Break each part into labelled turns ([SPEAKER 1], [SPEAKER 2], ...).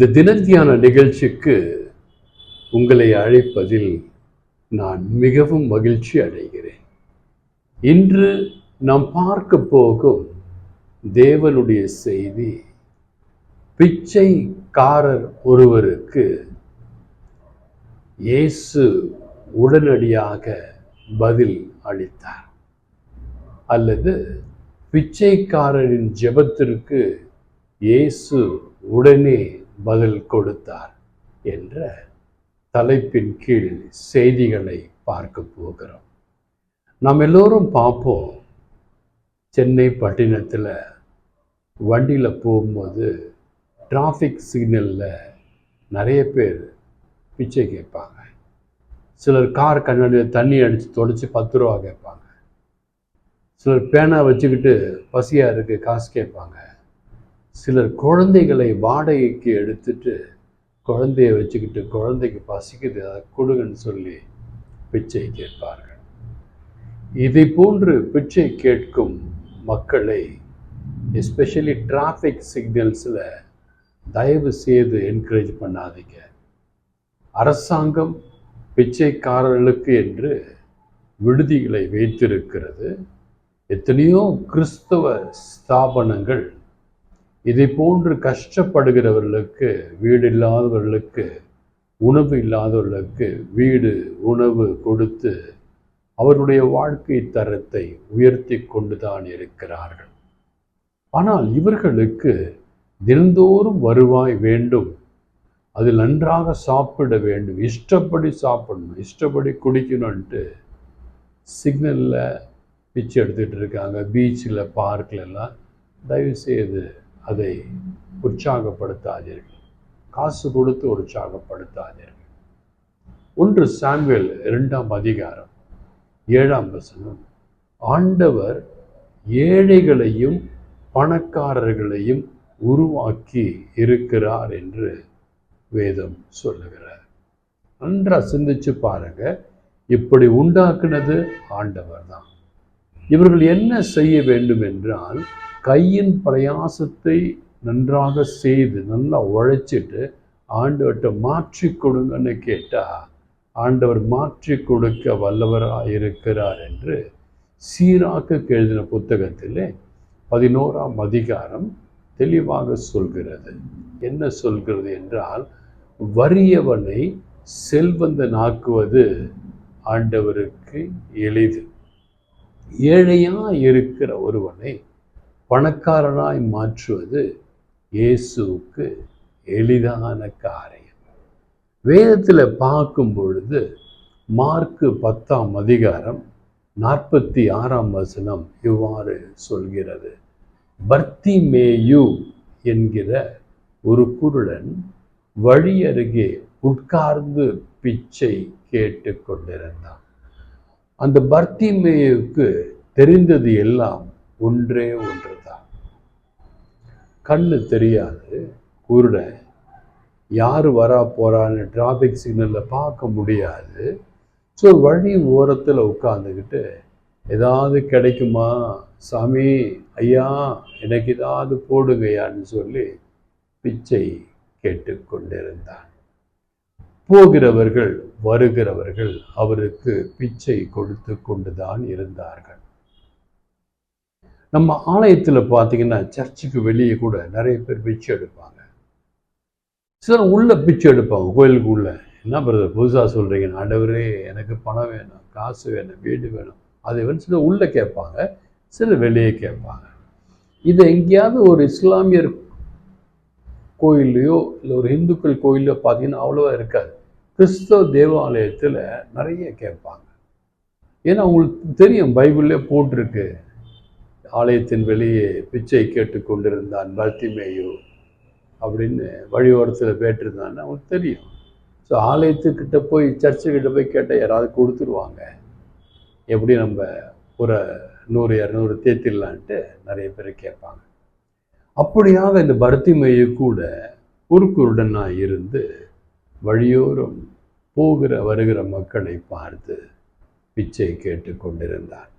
[SPEAKER 1] இந்த தினத்தியான நிகழ்ச்சிக்கு உங்களை அழைப்பதில் நான் மிகவும் மகிழ்ச்சி அடைகிறேன். இன்று நாம் பார்க்க போகும் தேவனுடைய செய்தி பிச்சைக்காரர் ஒருவருக்கு இயேசு உடனடியாக பதில் அளித்தார். அல்லது பிச்சைக்காரரின் ஜெபத்திற்கு இயேசு உடனே பதில் கொடுத்தார் என்ற தலைப்பின் கீழ் செய்திகளை பார்க்க போகிறோம். நாம் எல்லோரும் பார்ப்போம். சென்னை பட்டினத்தில் வண்டியில் போகும்போது டிராஃபிக் சிக்னலில் நிறைய பேர் பிச்சை கேட்பாங்க. சிலர் கார் கண்ணாடியில் தண்ணி அடித்து தொடச்சி பத்து ரூபா கேட்பாங்க. சிலர் பேனா வச்சுக்கிட்டு பசியாக இருக்குது காசு கேட்பாங்க. சிலர் குழந்தைகளை வாடகைக்கு எடுத்துட்டு குழந்தைய வச்சுக்கிட்டு குழந்தைக்கு பசிக்குது அதை கொடுங்கன்னு சொல்லி பிச்சை கேட்பார்கள். இதை போன்று பிச்சை கேட்கும் மக்களை எஸ்பெஷலி டிராஃபிக் சிக்னல்ஸில் தயவு செய்து என்கரேஜ் பண்ணாதீங்க. அரசாங்கம் பிச்சைக்காரர்களுக்கு என்று விடுதிகளை வைத்திருக்கிறது. எத்தனையோ கிறிஸ்தவ ஸ்தாபனங்கள் இதை போன்று கஷ்டப்படுகிறவர்களுக்கு வீடு இல்லாதவர்களுக்கு உணவு இல்லாதவர்களுக்கு வீடு உணவு கொடுத்து அவருடைய வாழ்க்கை தரத்தை உயர்த்தி கொண்டுதான் இருக்கிறார்கள். ஆனால் இவர்களுக்கு தினந்தோறும் வருவாய் வேண்டும். அதில் நன்றாக சாப்பிட வேண்டும். இஷ்டப்படி சாப்பிடணும். இஷ்டப்படி குடிக்கணும்ன்ட்டு சிக்னலில் பிச்சை எடுத்துகிட்டு இருக்காங்க. பீச்சில் பார்க்கில் எல்லாம் தயவுசெய்து அதை உற்சாகப்படுத்தாதீர்கள். காசு கொடுத்து உற்சாகப்படுத்தாதீர்கள். ஒன்று சாம்வேல் இரண்டாம் அதிகாரம் ஏழாம் வசனம். ஆண்டவர் ஏழைகளையும் பணக்காரர்களையும் உருவாக்கி இருக்கிறார் என்று வேதம் சொல்லுகிறார். நன்றா சிந்திச்சு பாருங்க. இப்படி உண்டாக்குனது ஆண்டவர் தான் இவர்கள் என்ன செய்ய வேண்டும் என்றால் கையின் பிரயாசத்தை நன்றாக செய்து நல்லா உழைச்சிட்டு ஆண்டவர்கிட்ட மாற்றி கொடுங்கன்னு கேட்டால் ஆண்டவர் மாற்றி கொடுக்க வல்லவராக இருக்கிறார் என்று சீராக்கு எழுதின புத்தகத்திலே பதினோராம் அதிகாரம் தெளிவாக சொல்கிறது. என்ன சொல்கிறது என்றால் வறியவனை செல்வந்தனாக்குவது ஆண்டவருக்கு எளிது. ஏழையாக இருக்கிற ஒருவனை பணக்காரனாய் மாற்றுவது இயேசுவுக்கு எளிதான காரியம். வேதத்தில் பார்க்கும் பொழுது மார்க்கு பத்தாம் அதிகாரம் நாற்பத்தி ஆறாம் வசனம் இவ்வாறு சொல்கிறது. பர்த்திமேயு என்கிற ஒரு குருடன் வழி அருகே உட்கார்ந்து பிச்சை கேட்டு கொண்டிருந்தான். அந்த பர்த்திமேயுக்கு தெரிந்தது எல்லாம் ஒன்றே ஒன்று தான் கண்ணு தெரியாது குருட. யார் வரா போறான்னு டிராஃபிக் சிக்னலில் பார்க்க முடியாது. ஸோ வழி ஓரத்தில் உட்காந்துக்கிட்டு ஏதாவது கிடைக்குமா? சாமி ஐயா எனக்கு ஏதாவது போடுங்கய்யான்னு சொல்லி பிச்சை கேட்டுக்கொண்டிருந்தான் போகிறவர்கள் வருகிறவர்கள் அவருக்கு பிச்சை கொடுத்து கொண்டுதான் இருந்தார்கள். நம்ம ஆலயத்தில் பார்த்தீங்கன்னா சர்ச்சுக்கு வெளியே கூட நிறைய பேர் பிச்சை எடுப்பாங்க. சிலர் உள்ள பிச்சை எடுப்பாங்க கோயிலுக்குள்ள என்ன பிரதர் புதுசாக சொல்கிறீங்க ஆண்டவரே எனக்கு பணம் வேணும் காசு வேணும் வீடு வேணும். அதை வந்து சிலர் உள்ளே கேட்பாங்க சிலர் வெளியே கேட்பாங்க. இதை எங்கேயாவது ஒரு இஸ்லாமியர் கோயில்லையோ இல்லை ஒரு இந்துக்கள் கோயிலையோ பார்த்தீங்கன்னா அவ்வளோவா இருக்காது. கிறிஸ்தவ தேவாலயத்தில் நிறைய கேட்பாங்க. ஏன்னா அவங்களுக்கு தெரியும் பைபிளே போட்டிருக்கு. ஆலயத்தின் வெளியே பிச்சை கேட்டு கொண்டிருந்தான் பல்திமேயோ அப்படின்னு வழியோரத்தில் பேட்டிருந்தான்னு அவங்களுக்கு தெரியும். ஸோ ஆலயத்துக்கிட்ட போய் சர்ச்சுக்கிட்ட போய் கேட்டால் யாராவது கொடுத்துருவாங்க. எப்படி நம்ம ஒரு நூறு இரநூறு தேத்திடலான்ட்டு நிறைய பேர் கேட்பாங்க. அப்படியாக இந்த பர்த்திமையை கூட குறுக்குருடனாக இருந்து வழியோரம் போகிற வருகிற மக்களை பார்த்து பிச்சை கேட்டு கொண்டிருந்தான்.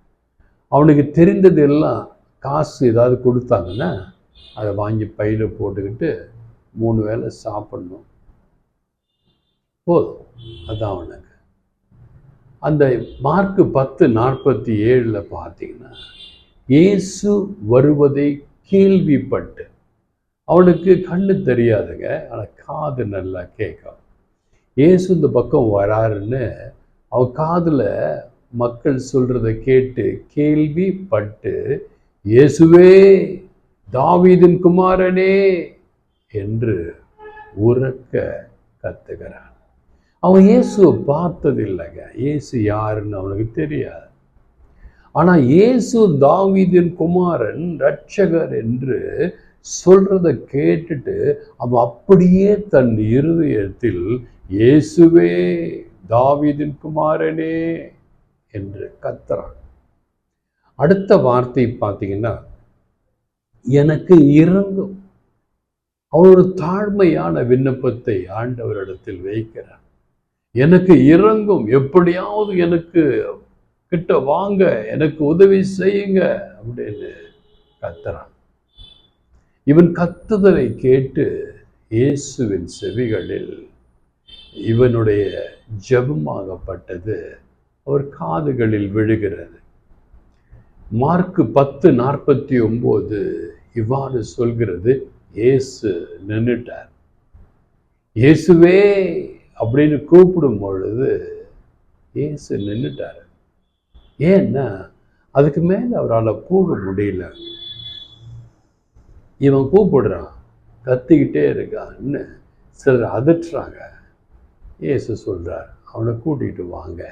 [SPEAKER 1] அவனுக்கு தெரிந்தது எல்லாம் காசு ஏதாவது கொடுத்தாங்கன்னா அதை வாங்கி பையில் போட்டுக்கிட்டு மூணு வேளை சாப்பிடணும். போதும். அதான் அவனுக்கு. அந்த மார்க்கு பத்து நாற்பத்தி ஏழில் பார்த்தீங்கன்னா இயேசு வருவதை கேள்விப்பட்டு அவனுக்கு கண்ணு தெரியாதுங்க ஆனால் காது நல்லா கேட்கும். இயேசு இந்த பக்கம் வராருன்னு அவன் காதில் மக்கள் சொல்கிறத கேட்டு கேள்விப்பட்டு இயேசுவே தாவீதின் குமாரனே என்று உறக்க கத்துகிறான். அவன் இயேசுவை பார்த்ததில்லைங்க. இயேசு யாருன்னு அவனுக்கு தெரியாது. ஆனால் இயேசு தாவீதின் குமாரன் ரட்சகர் என்று சொல்றத கேட்டுட்டு அவன் அப்படியே தன் இருதயத்தில் இயேசுவே தாவீதின் குமாரனே என்று கத்துறான் அடுத்த வார்த்தை பார்த்தீங்கன்னா எனக்கு இறங்கும் அவரோட தாழ்மையான விண்ணப்பத்தை ஆண்டவரிடத்தில் வைக்கிறார். எனக்கு இறங்கும் எப்படியாவது எனக்கு கிட்ட வாங்க எனக்கு உதவி செய்யுங்க அப்படின்னு கத்துறான் இவன் கத்துதலை கேட்டு இயேசுவின் செவிகளில் இவனுடைய ஜெபமாகப்பட்டது. அவர் காதுகளில் விழுகிறது. மார்க்கு பத்து நாற்பத்தி ஒம்பது இவ்வாறு சொல்கிறது இயேசு நின்றுட்டார் இயேசுவே அப்படின்னு கூப்பிடும் பொழுது இயேசு நின்றுட்டார் ஏன்னா அதுக்கு மேலே அவரால் போக முடியல. இவன் கூப்பிடுறான் கத்திக்கிட்டே இருக்கான்னு சிலர் அதட்டுறாங்க. இயேசு சொல்கிறார் அவனை கூட்டிகிட்டு வாங்க.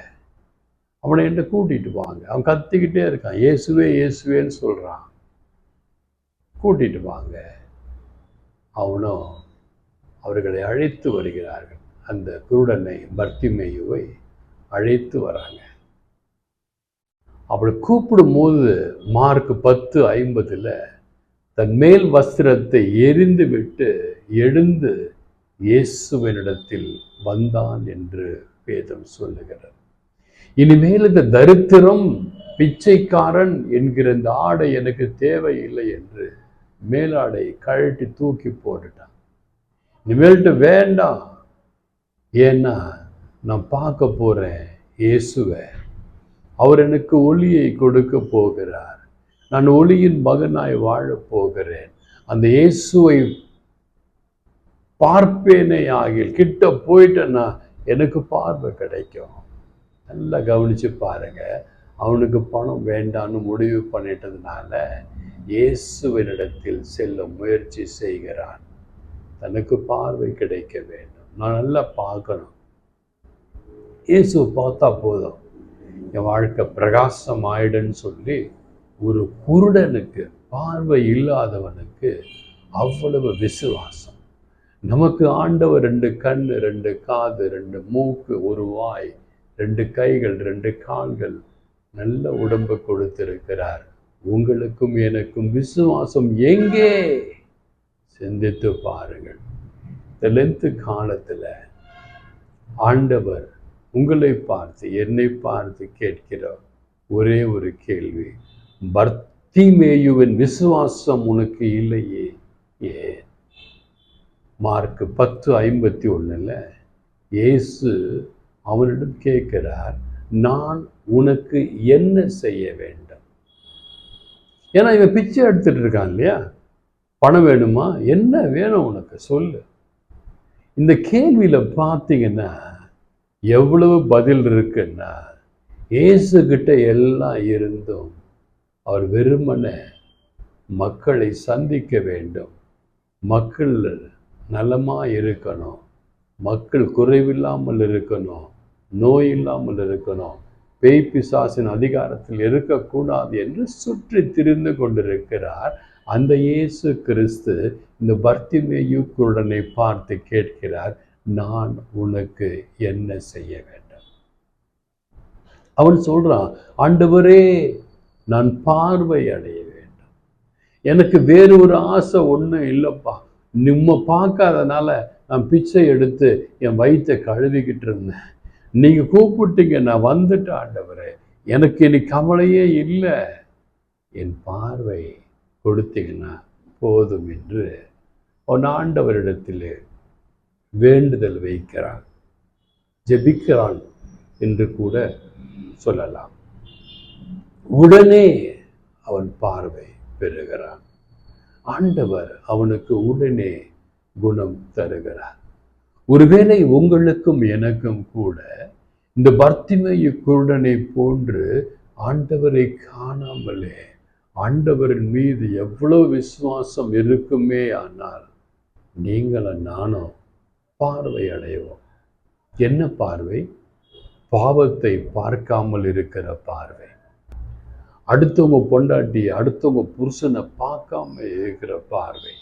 [SPEAKER 1] அவனை என்ன கூட்டிகிட்டு வாங்க. அவன் கத்திக்கிட்டே இருக்கான். இயேசுவே இயேசுவேன்னு சொல்கிறான் கூட்டிகிட்டு வாங்க. அவனும் அவர்களை அழைத்து வருகிறார்கள். அந்த குருடனை பர்த்திமேயுவை அழைத்து வராங்க. அப்படி கூப்பிடும்போது மார்க் பத்து ஐம்பதில் தன் மேல் வஸ்திரத்தை எரிந்து விட்டு எழுந்து இயேசுவனிடத்தில் வந்தான் என்று வேதம் சொல்லுகிறது. இனிமேல் இந்த தரித்திரம் பிச்சைக்காரன் என்கிற இந்த ஆடை எனக்கு தேவையில்லை என்று மேலாடை கழட்டி தூக்கி போட்டுட்டான். இனிமேல்ட்டு வேண்டாம். ஏன்னா நான் பார்க்க போறேன் இயேசுவை. அவர் எனக்கு ஒளியை கொடுக்க போகிறார். நான் ஒளியின் மகனாய் வாழப் போகிறேன். அந்த இயேசுவை பார்ப்பேனே ஆகில் கிட்ட போயிட்டேன்னா எனக்கு பார்வை கிடைக்கும். நல்லா கவனிச்சு பாருங்க. அவனுக்கு பணம் வேண்டான்னு முடிவு பண்ணிட்டதுனால இயேசுவனிடத்தில் செல்ல முயற்சி செய்கிறான். தனக்கு பார்வை கிடைக்க வேண்டும். நான் நல்லா பார்க்கணும். இயேசுவை பார்த்தா போதும். என் வாழ்க்கை பிரகாசம் ஆயிடுன்னு சொல்லி ஒரு குருடனுக்கு பார்வை இல்லாதவனுக்கு அவ்வளவு விசுவாசம். நமக்கு ஆண்டவர் ரெண்டு கண் ரெண்டு காது ரெண்டு மூக்கு ஒரு வாய் ரெண்டு கைகள் ரெண்டு கால்கள் நல்ல உடம்பு கொடுத்திருக்கிறார். உங்களுக்கும் எனக்கும் விசுவாசம் எங்கே? சிந்தித்து பாருங்கள். இந்த லென்த்து காலத்தில் ஆண்டவர் உங்களை பார்த்து என்னை பார்த்து கேட்கிற ஒரே ஒரு கேள்வி பர்த்திமேயுவின் விசுவாசம் உனக்கு இல்லையே? ஏன்? மார்க் பத்து ஐம்பத்தி ஒன்றில் இயேசு அவனிடம் கேட்கிறார் நான் உனக்கு என்ன செய்ய வேண்டும்? ஏன்னா இவன் பிச்சை எடுத்துட்டு இருக்கான் இல்லையா? பணம் வேணுமா? என்ன வேணும் உனக்கு? சொல்லு. இந்த கேள்வியில் பார்த்தீங்கன்னா எவ்வளவு பதில் இருக்குன்னா இயேசுகிட்ட எல்லாம் இருந்தும் அவர் வெறுமனே மக்களை சந்திக்க வேண்டும். மக்கள் நலமாக இருக்கணும். மக்கள் குறைவில்லாமல் இருக்கணும். நோய் இல்லாமல் இருக்கணும். பேய் பிசாசின் அதிகாரத்தில் இருக்கக்கூடாது என்று சுற்றி திரிந்து கொண்டிருக்கிறார். அந்த இயேசு கிறிஸ்து இந்த பர்த்திமேயு குருடனை பார்த்து கேட்கிறார் நான் உனக்கு என்ன செய்ய வேண்டும்? அவன் சொல்றான் ஆண்டவரே நான் பார்வை அடைய வேண்டும். எனக்கு வேறு ஒரு ஆசை ஒன்றும் இல்லைப்பா. நிம்ம பார்க்காதனால நான் பிச்சை எடுத்து என் வயிற்றை கழுவிக்கிட்டு இருந்தேன். நீங்கள் கூப்பிட்டீங்க நான் வந்துட்டேன் ஆண்டவரே. எனக்கு இனி கவலையே இல்லை. என் பார்வை கொடுத்தீங்கன்னா போதும் என்று அவன் ஆண்டவரிடத்திலே வேண்டுதல் வைக்கிறான். ஜெபிக்கிறான் என்று கூட சொல்லலாம். உடனே அவன் பார்வை பெறுகிறான். ஆண்டவர் அவனுக்கு உடனே குணம் தருகிறார். ஒருவேளை உங்களுக்கும் எனக்கும் கூட இந்த பர்த்திமய குருடனை போன்று ஆண்டவரை காணாமலே ஆண்டவரின் மீது எவ்வளவு விசுவாசம் இருக்குமே ஆனால் நீங்களும் நானும் பார்வை அடைவோம். என்ன பார்வை? பாவத்தை பார்க்காமல் இருக்கிற பார்வை. அடுத்தவங்க பொண்டாட்டி அடுத்தவங்க புருஷனை பார்க்காம இருக்கிற பார்வை.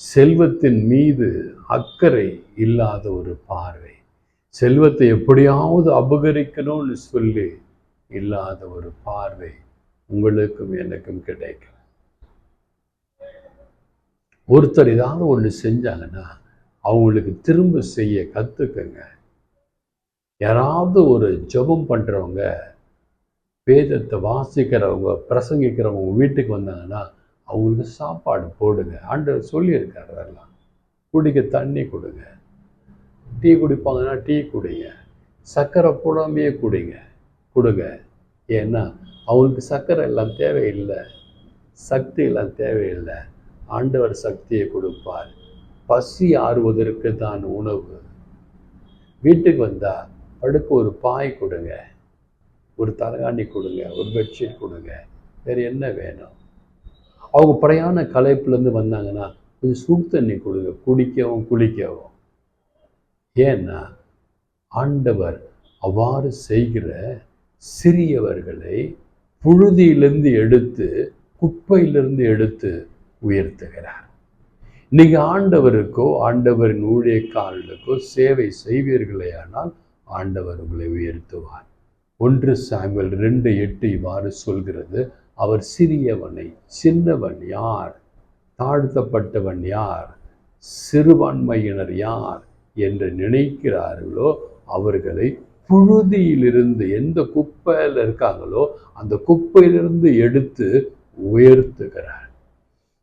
[SPEAKER 1] செல்வத்தின் மீது அக்கறை இல்லாத ஒரு பார்வை. செல்வத்தை எப்படியாவது அபகரிக்கணும்னு சொல்லி இல்லாத ஒரு பார்வை உங்களுக்கும் எனக்கும் கிடைக்கும் ஒருத்தர் ஏதாவது ஒன்று செஞ்சாங்கன்னா அவங்களுக்கு திரும்ப செய்ய கற்றுக்குங்க யாராவது ஒரு ஜெபம் பண்ணுறவங்க வேதத்தை வாசிக்கிறவங்க பிரசங்கிக்கிறவங்க வீட்டுக்கு வந்தாங்கன்னா அவங்களுக்கு சாப்பாடு போடுங்க. ஆண்டவர் சொல்லியிருக்காரு அதெல்லாம். குடிக்க தண்ணி கொடுங்க. டீ குடிப்பாங்கன்னா டீ குடிங்க. சர்க்கரை போடாமையே குடிங்க. கொடுங்க. ஏன்னா அவங்களுக்கு சர்க்கரை எல்லாம் தேவையில்லை. சக்தி எல்லாம் தேவையில்லை. ஆண்டவர் சக்தியை கொடுப்பார். பசி ஆறுவதற்கு தான் உணவு. வீட்டுக்கு வந்தால் படுக்க ஒரு பாய் கொடுங்க. ஒரு தலகாணி கொடுங்க. ஒரு பெட்ஷீட் கொடுங்க. வேறு என்ன வேணும்? அவங்க பிரயாண கலைப்புலேருந்து வந்தாங்கன்னா கொஞ்சம் சுடு தண்ணி கொடுங்க. குடிக்கவும் குளிக்கவும். ஏன்னா ஆண்டவர் அவ்வாறு செய்கிற சிறியவர்களை புழுதியிலிருந்து எடுத்து குப்பையிலிருந்து எடுத்து உயர்த்துகிறார். இன்னைக்கு ஆண்டவருக்கோ ஆண்டவரின் ஊழியக்காரர்களுக்கோ சேவை செய்வீர்களே ஆனால் ஆண்டவர் உங்களை உயர்த்துவார். ஒன்று சாமியல் ரெண்டு எட்டு இவ்வாறு சொல்கிறது. அவர் சிறியவனை சின்னவன் யார்? தாழ்த்தப்பட்டவன் யார்? சிறுபான்மையினர் யார் என்று நினைக்கிறார்களோ அவர்களை புழுதியிலிருந்து எந்த குப்பையில் இருக்காங்களோ அந்த குப்பையிலிருந்து எடுத்து உயர்த்துகிறார்.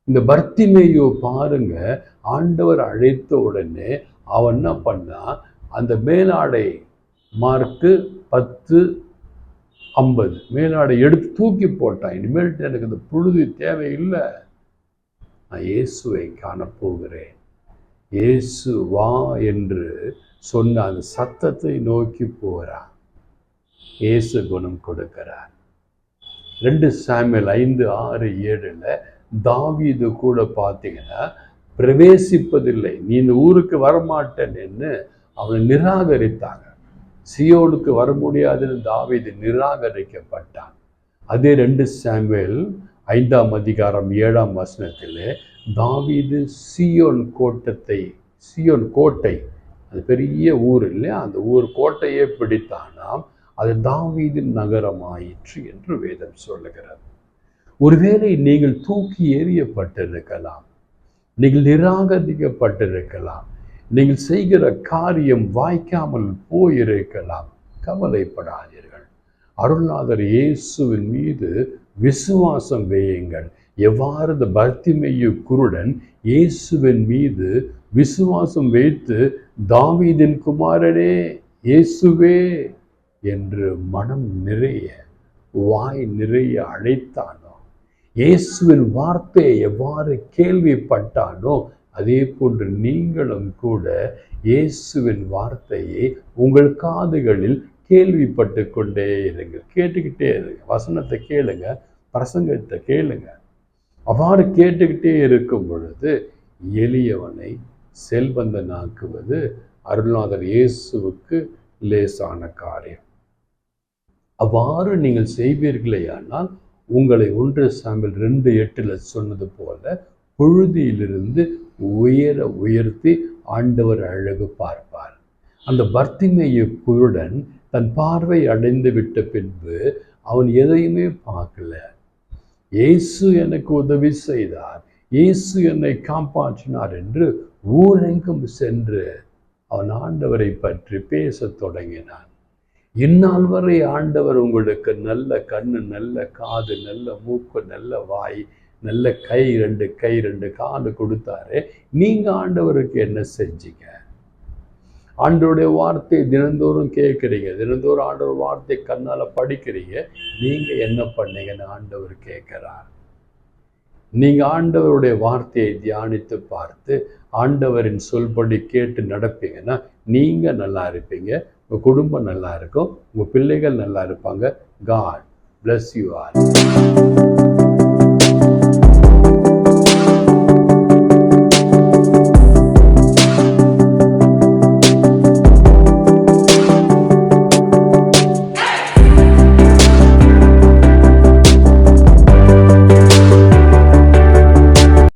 [SPEAKER 1] இந்த பர்த்திமேயோ பாருங்க ஆண்டவர் அழைத்த உடனே அவன் என்ன பண்ணா அந்த மேலாடை மார்க்கு பத்து ஐம்பது. மேலாடை எடுத்து தூக்கி போட்டான். இனிமேல்ட்டு எனக்கு இந்த புழுதி தேவையில்லை. நான் இயேசுவை காணப்போகிறேன். இயேசு வா என்று சொன்ன அந்த சத்தத்தை நோக்கி போகிறான் இயேசு குணம் கொடுக்கிறார். ரெண்டு சாமியல் ஐந்து ஆறு ஏழில் தாவீது கூட பார்த்தீங்கன்னா பிரவேசிப்பதில்லை. நீ இந்த ஊருக்கு வரமாட்டேன்னு அவனை நிராகரித்தாங்க. சியோனுக்கு வர முடியாதுன்னு தாவீது நிராகரிக்கப்பட்டான். அதே ரெண்டு சாமுவேல் ஐந்தாம் அதிகாரம் ஏழாம் வசனத்தில் தாவீது சியோன் கோட்டத்தை சியோன் கோட்டை அது பெரிய ஊர் இல்லையா? அந்த ஊர் கோட்டையே பிடித்தானாம். அது தாவீதின் நகரமாயிற்று என்று வேதம் சொல்லுகிறது. ஒருவேளை நீங்கள் தூக்கி எறியப்பட்டிருக்கலாம். நீங்கள் நிராகரிக்கப்பட்டிருக்கலாம். நீங்கள் செய்கிற காரியம் வாய்க்காமல் போயிருக்கலாம். கவலைப்படாதீர்கள். அருள்நாதர் இயேசுவின் மீது விசுவாசம் வேயுங்கள். எவ்வாறு இந்த பக்திமெய்ய குருடன் இயேசுவின் மீது விசுவாசம் வைத்து தாவீதின் குமாரனே இயேசுவே என்று மனம் நிறைய வாய் நிறைய அழைத்தானோ? இயேசுவின் வார்த்தையை எவ்வாறு கேள்விப்பட்டானோ அதே போன்று நீங்களும் கூட இயேசுவின் வார்த்தையை உங்கள் காதுகளில் கேள்விப்பட்டு கொண்டே இருங்க கேட்டுக்கிட்டே இருங்க. வசனத்தை கேளுங்க. பிரசங்கத்தை கேளுங்க. அவ்வாறு கேட்டுக்கிட்டே இருக்கும் பொழுது எளியவனை செல்வந்தனாக்குவது அருள்நாதர் இயேசுவுக்கு லேசான காரியம். அவ்வாறு நீங்கள் செய்வீர்களேயானால் உங்களை ஒன்று சாம்பிள் ரெண்டு எட்டில் சொன்னது போல புழுதியிலிருந்து உயர உயர்த்தி ஆண்டவர் அழகு பார்ப்பார். அந்த பர்த்திமேய குருடன் தன் பார்வை அடைந்து விட்ட பின்பு அவன் எதையுமே பார்க்கல. இயேசு எனக்கு உதவி செய்தார். இயேசு என்னை காப்பாற்றினார் என்று ஊரெங்கும் சென்று அவன் ஆண்டவரை பற்றி பேசத் தொடங்கினான். இந்நாள் வரை ஆண்டவர் உங்களுக்கு நல்ல கண்ணு நல்ல காது நல்ல மூக்கு நல்ல வாய் நல்ல கை ரெண்டு கை ரெண்டு காலு கொடுத்தாரு. நீங்க ஆண்டவருக்கு என்ன செஞ்சீங்க? ஆண்டவருடைய வார்த்தை தினந்தோறும் கேட்குறீங்க. தினந்தோறும் ஆண்டவர் வார்த்தை கண்ணால படிக்கிறீங்க. நீங்க என்ன பண்ணீங்கன்னு ஆண்டவர் கேட்குறார். நீங்க ஆண்டவருடைய வார்த்தையை தியானித்து பார்த்து ஆண்டவரின் சொல்படி கேட்டு நடப்பீங்கன்னா நீங்க நல்லா இருப்பீங்க. உங்க குடும்பம் நல்லா இருக்கும். உங்க பிள்ளைகள் நல்லா இருப்பாங்க. God bless you Thank you.